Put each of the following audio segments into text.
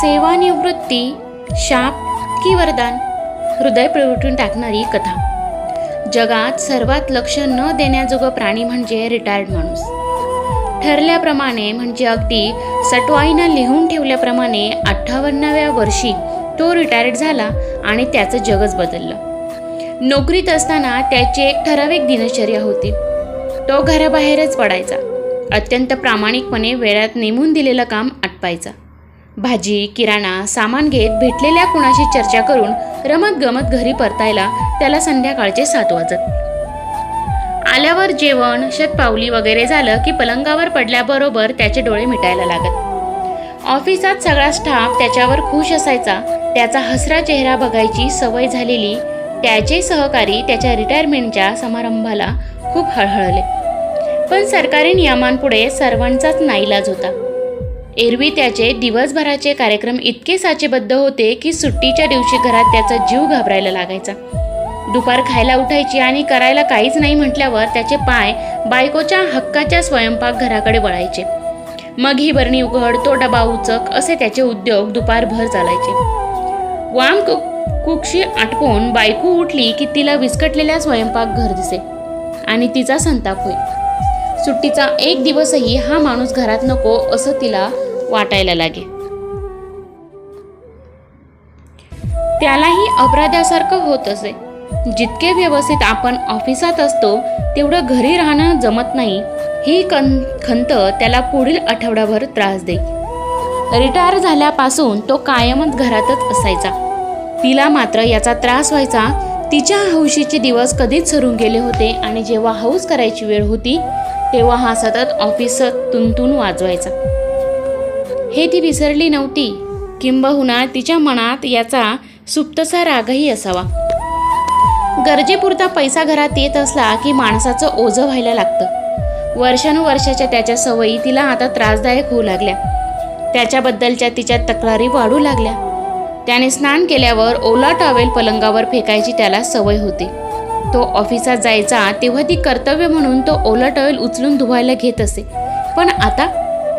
सेवानिवृत्ती शाप की वरदान हृदय प्रवटून टाकणारी कथा. जगात सर्वात लक्ष न देण्याजोगं प्राणी म्हणजे रिटायर्ड माणूस. ठरल्याप्रमाणे म्हणजे अगदी सटवाईनं लिहून ठेवल्याप्रमाणे अठ्ठावन्नाव्या वर्षी तो रिटायर्ड झाला आणि त्याचं जगच बदललं. नोकरीत असताना त्याची एक ठराविक दिनचर्या होती. तो घराबाहेरच पडायचा. अत्यंत प्रामाणिकपणे वेळात नेमून दिलेलं काम आटपायचा. भाजी किराणा सामान घेत भेटलेल्या कुणाशी चर्चा करून रमत गमत घरी परतायला त्याला संध्याकाळचे सात वाजत. आल्यावर जेवण शतपावली वगैरे झालं की पलंगावर पडल्याबरोबर त्याचे डोळे मिटायला लागत. ऑफिसात सगळा स्टाफ त्याच्यावर खुश असायचा. त्याचा हसरा चेहरा बघायची सवय झालेली. त्याचे सहकारी त्याच्या रिटायरमेंटच्या समारंभाला खूप हळहळले. पण सरकारी नियमांपुढे सर्वांचाच नाईलाज होता. एरवी त्याचे दिवसभराचे कार्यक्रम इतके साचेबद्ध होते की सुट्टीच्या दिवशी घरात त्याचा जीव घाबरायला लागायचा. दुपार खायला उठायची आणि करायला काहीच नाही म्हटल्यावर त्याचे पाय बायकोच्या हक्काच्या स्वयंपाक घराकडे वळायचे. मग ही बरणी उघड तो डबा उचक असे त्याचे उद्योग दुपारभर चालायचे. वाम कुक कुक्षी आटपून बायको उठली की तिला विस्कटलेल्या स्वयंपाक घर दिसे. आणि तिचा संताप होईल सुट्टीचा एक दिवसही हा माणूस घरात नको असं तिला वाटायला लागे. त्यालाही अपराध्यासारखं होत असे. जितके व्यवस्थित आपण ऑफिसात असतो तेवढं घरी राहणं जमत नाही. ही कन खंत त्याला पुढील आठवडाभर त्रास दे रिटायर झाल्यापासून तो कायमच घरातच असायचा. तिला मात्र याचा त्रास व्हायचा. तिच्या हौशीचे दिवस कधीच सरून गेले होते आणि जेव्हा हौस करायची वेळ होती तेव्हा हा सतत ऑफिसात तुंतून वाजवायचा. हे ती विसरली नव्हती. किंबहुना तिच्या मनात याचा सुप्तसा रागही असावा. गरजेपुरता पैसा घरात येत असला की माणसाचं ओझं व्हायला लागतं. वर्षानुवर्षाच्या त्याच्या सवयी तिला आता त्रासदायक होऊ लागल्या. त्याच्याबद्दलच्या तिच्या तक्रारी वाढू लागल्या. त्याने स्नान केल्यावर ओला टॉवेल पलंगावर फेकायची त्याला सवय होती. तो ऑफिसात जायचा तेव्हा ती कर्तव्य म्हणून तो ओला टॉवेल उचलून धुवायला घेत असे. पण आता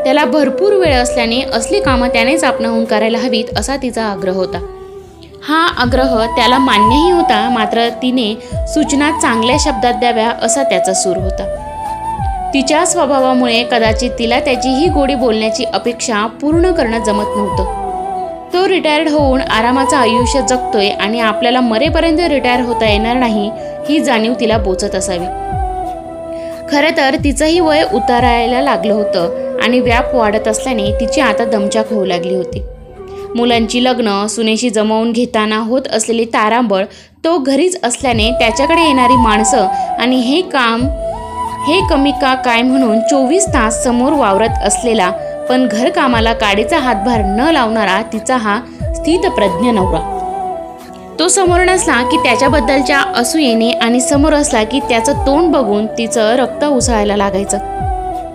त्याला भरपूर वेळ असल्याने असली कामं त्यानेच आपणाहून करायला हवीत असा तिचा आग्रह होता. हा आग्रह त्याला मान्यही होता मात्र तिने सूचना चांगल्या शब्दात द्याव्या असा त्याचा सूर होता. तिच्या स्वभावामुळे कदाचित तिला त्याची ही गोडी बोलण्याची अपेक्षा पूर्ण करणं जमत नव्हतं. तो रिटायर्ड होऊन आरामाचं आयुष्य जगतोय आणि आपल्याला मरेपर्यंत रिटायर होता येणार नाही ही जाणीव तिला बोचत असावी. खरं तर तिचंही वय उतारायला लागलं होतं आणि व्याप वाढत असल्याने तिची आता दमचाक होऊ लागली होती. मुलांची लग्न सुनेशी जमवून घेताना होत असलेली तारांबळ तो घरीच असल्याने त्याच्याकडे येणारी माणसं आणि हे काम हे कमी का काय म्हणून चोवीस तास समोर वावरत असलेला पण घरकामाला काडीचा हातभार न लावणारा तिचा हा स्थितप्रज्ञ नवरा. तो समोर नसला की त्याच्याबद्दलच्या असूयेने आणि समोर असला की त्याचं तोंड बघून तिचं रक्त उसळायला लागायचं.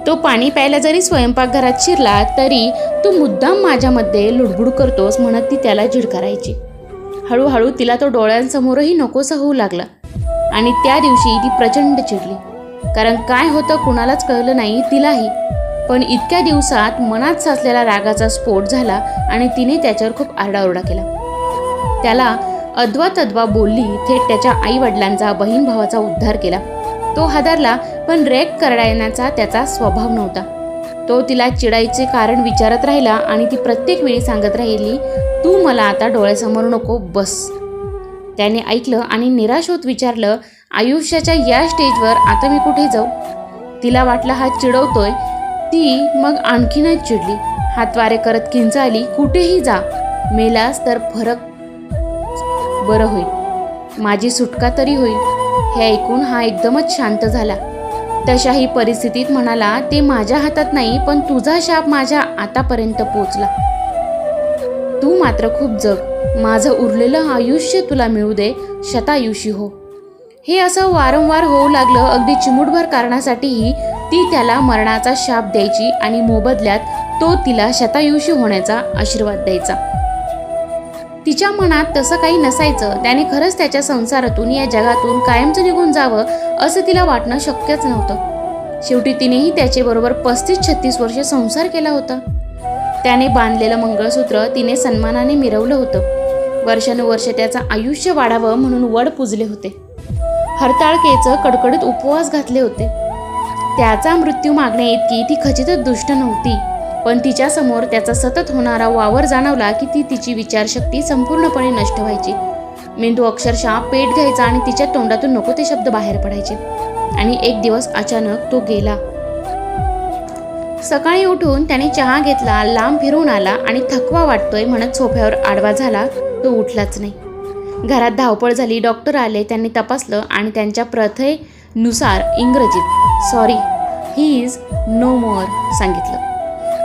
तो पाणी प्यायला जरी स्वयंपाकघरात शिरला तरी तू मुद्दाम माझ्यामध्ये लुडबुड करतोस म्हणत ती त्याला झिडकारायची हळूहळू तिला तो डोळ्यांसमोरही नकोसा होऊ लागला आणि त्या दिवशी ती प्रचंड चिडली. कारण काय होतं कुणालाच कळलं नाही तिलाही. पण इतक्या दिवसात मनात साचलेला रागाचा स्फोट झाला आणि तिने त्याच्यावर खूप आरडाओरडा केला. त्याला अद्वा तद्वा बोलली थेट त्याच्या आई वडिलांचा बहीण भावाचा उद्धार केला. तो हादरला पण रेक करण्याचा त्याचा स्वभाव नव्हता. तो तिला चिडायचे कारण विचारत राहिला आणि ती प्रत्येक वेळी सांगत राहिली तू मला आता डोळ्यासमोर नको बस. त्याने ऐकलं आणि निराश होत विचारलं आयुष्याच्या या स्टेजवर आता मी कुठे जाऊ? तिला वाटलं हा चिडवतोय ती मग आणखीनच चिडली. हातवारे करत किंचाली कुठेही जा. मेलास तर फरक बरं होईल. माझी सुटका तरी होईल. हे ऐकून हा एकदमच शांत झाला. तशाही परिस्थितीत म्हणाला ते माझ्या हातात नाही पण तुझा शाप माझ्या आतापर्यंत पोचला. तू मात्र खूप जग. माझं उरलेलं आयुष्य तुला मिळू दे शतायुषी हो. हे असं वारंवार होऊ लागलं अगदी चिमुटभर कारणासाठीही ती त्याला मरणाचा शाप द्यायची आणि मोबदल्यात तो तिला शतायुषी होण्याचा आशीर्वाद द्यायचा. तिच्या मनात तसं काही नसायचं त्याने खरंच त्याच्या संसारातून या जगातून कायमचं निघून जावं असं तिला वाटणं शक्यच नव्हतं. शेवटी तिनेही त्याच्याबरोबर पस्तीस छत्तीस वर्ष संसार केला होता. त्याने बांधलेलं मंगळसूत्र तिने सन्मानाने मिरवलं होतं. वर्षानुवर्ष त्याचं आयुष्य वाढावं म्हणून वड पुजले होते. हरताळकेचं कडकडीत उपवास घातले होते. त्याचा मृत्यू मागण्या इतकी ती खचितच दुष्ट नव्हती. पण तिच्यासमोर त्याचा सतत होणारा वावर जाणवला की ती तिची विचारशक्ती संपूर्णपणे नष्ट व्हायची. मेंदू अक्षरशः पेट घ्यायचा आणि तिच्या तोंडातून नको ते शब्द बाहेर पडायचे. आणि एक दिवस अचानक तो गेला. सकाळी उठून त्याने चहा घेतला लांब फिरून आला आणि थकवा वाटतोय म्हणत सोफ्यावर आडवा झाला तो उठलाच नाही. घरात धावपळ झाली डॉक्टर आले त्यांनी तपासलं आणि त्यांच्या प्रथेनुसार इंग्रजीत sorry he is no more सांगितलं.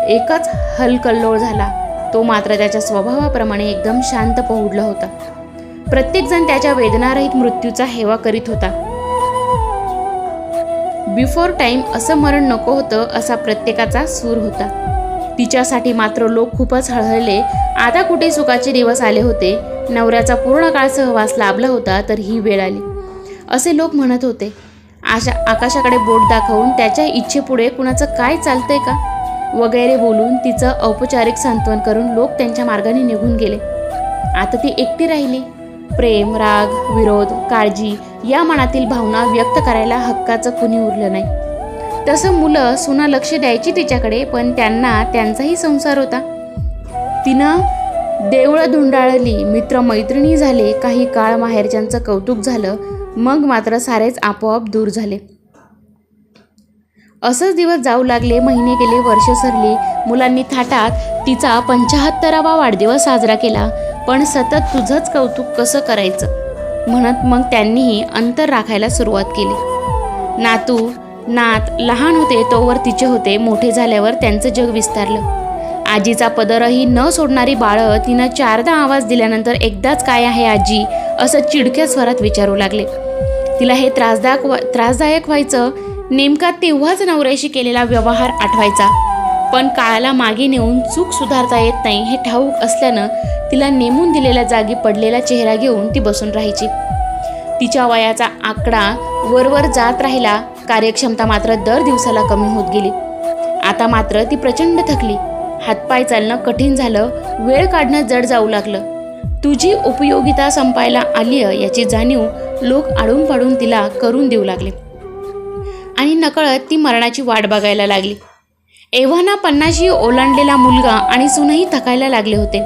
एकच हलकल्लोळ झाला. तो मात्र त्याच्या स्वभावाप्रमाणे एकदम शांत पहुडला होता. प्रत्येकजण त्याच्या वेदनारहित मृत्यूचा हेवा करीत होता. बिफोर टाइम असं मरण नको होतं असा प्रत्येकाचा सूर होता. तिच्यासाठी मात्र लोक खूपच हळहळले. आता कुठे सुखाचे दिवस आले होते? नवऱ्याचा पूर्ण काळ सहवास लाभला होता तर ही वेळ आली. असे लोक म्हणत होते आशा आकाशाकडे बोट दाखवून त्याच्या इच्छेपुढे कुणाचं काय चालतंय का? वगैरे बोलून तिचं औपचारिक सांत्वन करून लोक त्यांच्या मार्गाने निघून गेले. आता ती एकटी राहिली. प्रेम राग विरोध काळजी या मनातील भावना व्यक्त करायला हक्काचं कुणी उरलं नाही. तसं मुलं सुना लक्ष द्यायची तिच्याकडे पण त्यांना त्यांचाही संसार होता. तिनं देवळं धुंडाळली मित्र मैत्रिणी झाले काही काळ माहेरच्यांचं कौतुक झालं मग मात्र सारेच आपोआप दूर झाले. असंच दिवस जाऊ लागले महिने गेले वर्ष सरली. मुलांनी थाटात तिचा पंचाहत्तरावा वाढदिवस साजरा केला. पण सतत तुझंच कौतुक कसं करायचं? म्हणत मग त्यांनीही अंतर राखायला सुरुवात केली. नातू नात लहान होते तोवर तिचे होते मोठे झाल्यावर त्यांचं जग विस्तारलं. आजीचा पदरही न सोडणारी बाळं तिनं चारदा आवाज दिल्यानंतर एकदाच काय आहे आजी? असं चिडक्या स्वरात विचारू लागले. तिला हे त्रासदायक वा- त्रासदायक व्हायचं नेमका तेव्हाच नवऱ्याशी केलेला व्यवहार आठवायचा. पण काळाला मागे नेऊन चूक सुधारता येत नाही हे ठाऊक असल्यानं तिला नेमून दिलेल्या जागी पडलेला चेहरा घेऊन ती बसून राहायची. तिच्या वयाचा आकडा वरवर जात राहिला कार्यक्षमता मात्र दर दिवसाला कमी होत गेली. आता मात्र ती प्रचंड थकली. हातपाय चालणं कठीण झालं वेळ काढणं जड जाऊ लागलं. तुझी उपयोगिता संपायला आली याची जाणीव लोक आडून पाडून तिला करून देऊ लागले. आणि नकळत ती मरणाची वाट बघायला लागली. एव्हाना पन्नाशी ओलांडलेला मुलगा आणि सूनही थकायला लागले होते.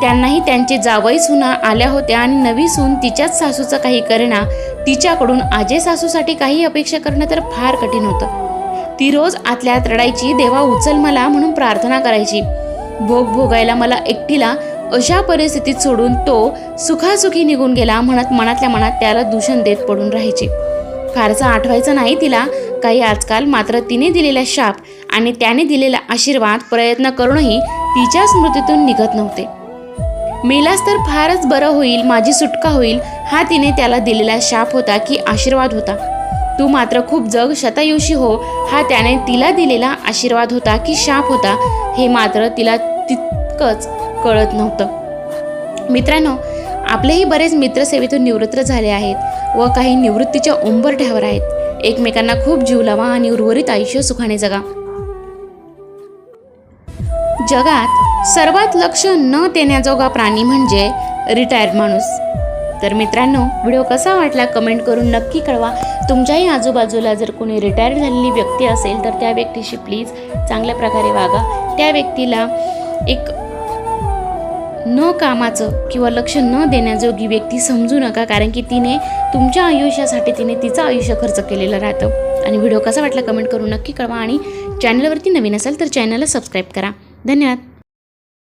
त्यांनाही त्यांची जावई सुना आल्या होत्या आणि नवी सून तिच्याच सासूचं काही करणं तिच्याकडून आजे सासूसाठी काही अपेक्षा करणं तर फार कठीण होतं. ती रोज आतल्यात रडायची देवा उचल मला म्हणून प्रार्थना करायची. भोग भोगायला मला एकटीला अशा परिस्थितीत सोडून तो सुखासुखी निघून गेला म्हणत मनातल्या मनात त्याला दूषण देत पडून राहायचे. फारसं आठवायचं नाही तिला. काही आजकाल मात्र तिने दिलेला शाप आणि त्याने दिलेला आशीर्वाद प्रयत्न करूनही तिच्या स्मृतीतून निघत नव्हते. मेलास तर फारच बरं होईल माझी सुटका होईल हा तिने त्याला दिलेला शाप होता की आशीर्वाद होता. तू मात्र खूप जग शतायुषी हो. हा त्याने तिला दिलेला आशीर्वाद होता की शाप होता हे मात्र तिला तितकंच कळत नव्हतं. मित्रांनो आपलेही बरेच मित्रसेवेतून निवृत्त झाले आहेत व काही निवृत्तीच्या उंबरठ्यावर आहेत. एकमेकांना खूप जीव लावा आणि उर्वरित आयुष्य सुखाने जगा. जगात सर्वात लक्ष न देण्याजोगा प्राणी म्हणजे रिटायर्ड माणूस. तर मित्रांनो व्हिडिओ कसा वाटला कमेंट करून नक्की कळवा. तुमच्याही आजूबाजूला जर कोणी रिटायर झालेली व्यक्ती असेल तर त्या व्यक्तीशी प्लीज चांगल्या प्रकारे वागा. त्या व्यक्तीला एक न कामाचं किंवा लक्ष न देण्याजोगी व्यक्ती समजू नका कारण की तिने तुमच्या आयुष्यासाठी तिने तिचं आयुष्य खर्च केलेलं राहतं. आणि व्हिडिओ कसा वाटला कमेंट करून नक्की कळवा. आणि चॅनलवरती नवीन असेल तर चॅनलला सबस्क्राईब करा. धन्यवाद.